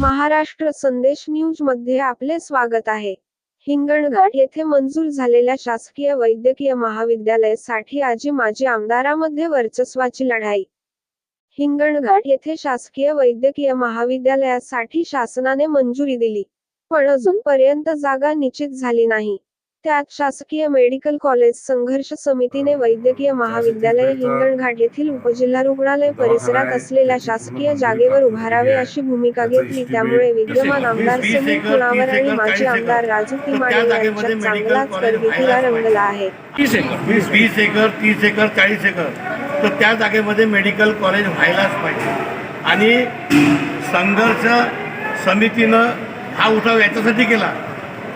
महाराष्ट्र संदेश न्यूजमध्ये आपले स्वागत आहे. हिंगणघाट येथे मंजूर झालेल्या शासकीय वैद्यकीय महाविद्यालयासाठी आजी माजी आमदारामध्ये वर्चस्वाची लढाई. हिंगणघाट येथे शासकीय वैद्यकीय महाविद्यालयासाठी शासनाने मंजुरी दिली. पण अजूनपर्यंत जागा निश्चित झाली नाही. त्यात शासकीय मेडिकल कॉलेज संघर्ष समितीने वैद्यकीय महाविद्यालय हिंगणघाट येथील उपजिल्हा रुग्णालय परिसरात असलेल्या शासकीय जागेवर उभारावे अशी भूमिका घेतली. त्यामुळे विद्यमान आमदार सुनील कुणावर आणि माजी आमदार राजू तिमाडे यांच्यात चांगलाच करवितीला रंगला आहे. तीस एकर. वीस वीस एकर तीस एकर चाळीस एकर. तर त्या जागेमध्ये मेडिकल कॉलेज व्हायलाच पाहिजे. आणि संघर्ष समितीनं हा उठाव याच्यासाठी केला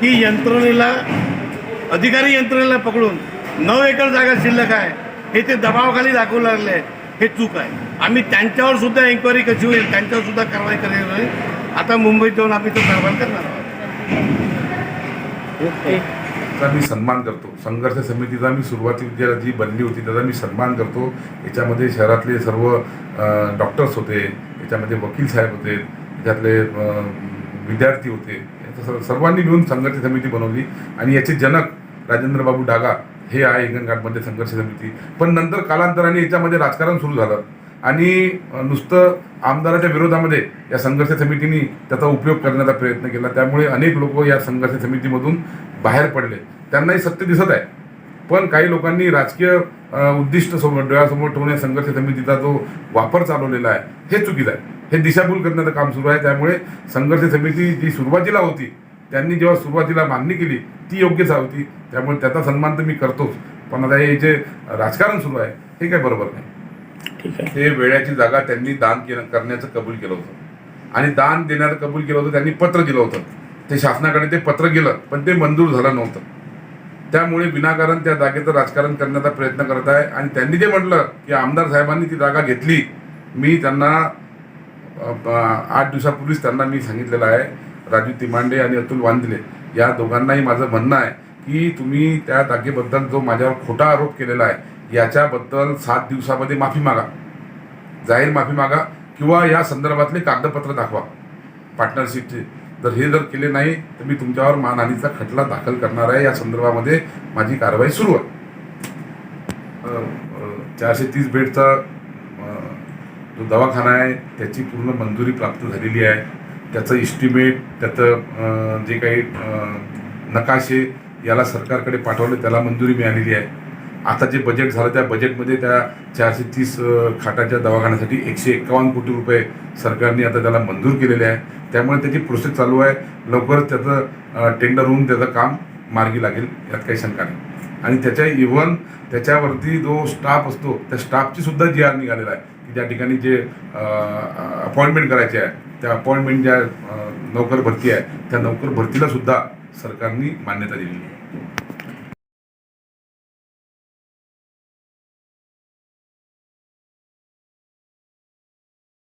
की यंत्रणेला अधिकारी यंत्रणेला पकडून नऊ एकर जागा शिल्लक आहे. हे ते दबावाखाली दाखवू लागले. आहे हे चूक आहे. आम्ही त्यांच्यावर सुद्धा एन्क्वायरी कशी होईल त्यांच्यावर सुद्धा कारवाई करायची होईल आता मुंबईत जाऊन आम्ही तो कारवाई करणार आहोत. मी सन्मान करतो. संघर्ष समितीचा मी सुरुवातीला जी बनली होती त्याचा मी सन्मान करतो. याच्यामध्ये शहरातले सर्व डॉक्टर्स होते. याच्यामध्ये वकील साहेब होते. याच्यातले अ, विद्यार्थी होते. सर्व- सर्वांनी मिळून संघर्ष समिती बनवली आणि याचे जनक राजेंद्रबाबू डागा हे आहे हिंगणघाटमध्ये संघर्ष समिती. पण नंतर कालांतराने याच्यामध्ये राजकारण सुरू झालं. आणि नुसतं आमदाराच्या विरोधामध्ये या संघर्ष समितीने त्याचा उपयोग करण्याचा प्रयत्न केला. त्यामुळे अनेक लोक या संघर्ष समितीमधून बाहेर पडले. त्यांनाही सत्य दिसत आहे. पण काही लोकांनी राजकीय उद्दिष्ट समोर डोळ्यासमोर ठेवून या संघर्ष समितीचा जो वापर चालवलेला आहे हे चुकीचं आहे. हे दिशाभूल करण्याचं काम सुरू आहे. त्यामुळे संघर्ष समिती जी सुरुवातीला होती त्यांनी जेव्हा सुरुवातीला मागणी केली ती योग्यच होती. त्यामुळे त्याचा सन्मान तर मी करतोच. पण आता हे जे राजकारण सुरू आहे हे काय बरोबर नाही. ते वेळाची जागा त्यांनी दान केलं करण्याचं कबूल केलं होतं. आणि दान देण्याचं कबूल केलं होतं त्यांनी पत्र दिलं होतं. ते शासनाकडे ते पत्र गेलं पण ते मंजूर झालं नव्हतं. त्यामुळे विनाकारण त्या जागेचं राजकारण करण्याचा प्रयत्न करत आहे. आणि त्यांनी जे म्हटलं की आमदार साहेबांनी ती जागा घेतली मी त्यांना आठ दिवसापूर्वीच त्यांना मी सांगितलेलं आहे राजू तिमांडे आणि अतुल वांदले या दोघांनाही माझं म्हणणं आहे की तुम्ही त्या जागेबद्दल जो माझ्यावर खोटा आरोप केलेला आहे याच्याबद्दल सात दिवसामध्ये माफी मागा. जाहीर माफी मागा किंवा या संदर्भातले कागदपत्र दाखवा. पार्टनरशिपचे जर हे जर केले नाही तर मी तुमच्यावर मानहानीचा खटला दाखल करणार आहे. या संदर्भामध्ये माझी कारवाई सुरू आहे. चारशे तीस बेडचा जो दवाखाना आहे त्याची पूर्ण मंजुरी प्राप्त झालेली आहे. त्याचं इस्टिमेट त्याचं जे काही नकाशे याला सरकारकडे पाठवले त्याला मंजुरी मिळालेली आहे. आता जे बजेट झालं त्या बजेटमध्ये त्या चारशे तीस खाटाच्या दवाखान्यासाठी एकशे एकावन्न कोटी रुपये सरकारने आता त्याला मंजूर केलेले आहे. त्यामुळे त्याची प्रोसेस चालू आहे. लवकरच त्याचं टेंडर होऊन त्याचं काम मार्गी लागेल यात काही शंका नाही. आणि त्याच्या इव्हन त्याच्यावरती जो स्टाफ असतो त्या स्टाफची सुद्धा जी आर निघालेला आहे की त्या ठिकाणी जे अपॉइंटमेंट करायचे आहे त्या अपॉइंटमेंट ज्या नोकर भरती आहे त्या नोकर भरतीला सुद्धा सरकारने मान्यता दिलेली आहे.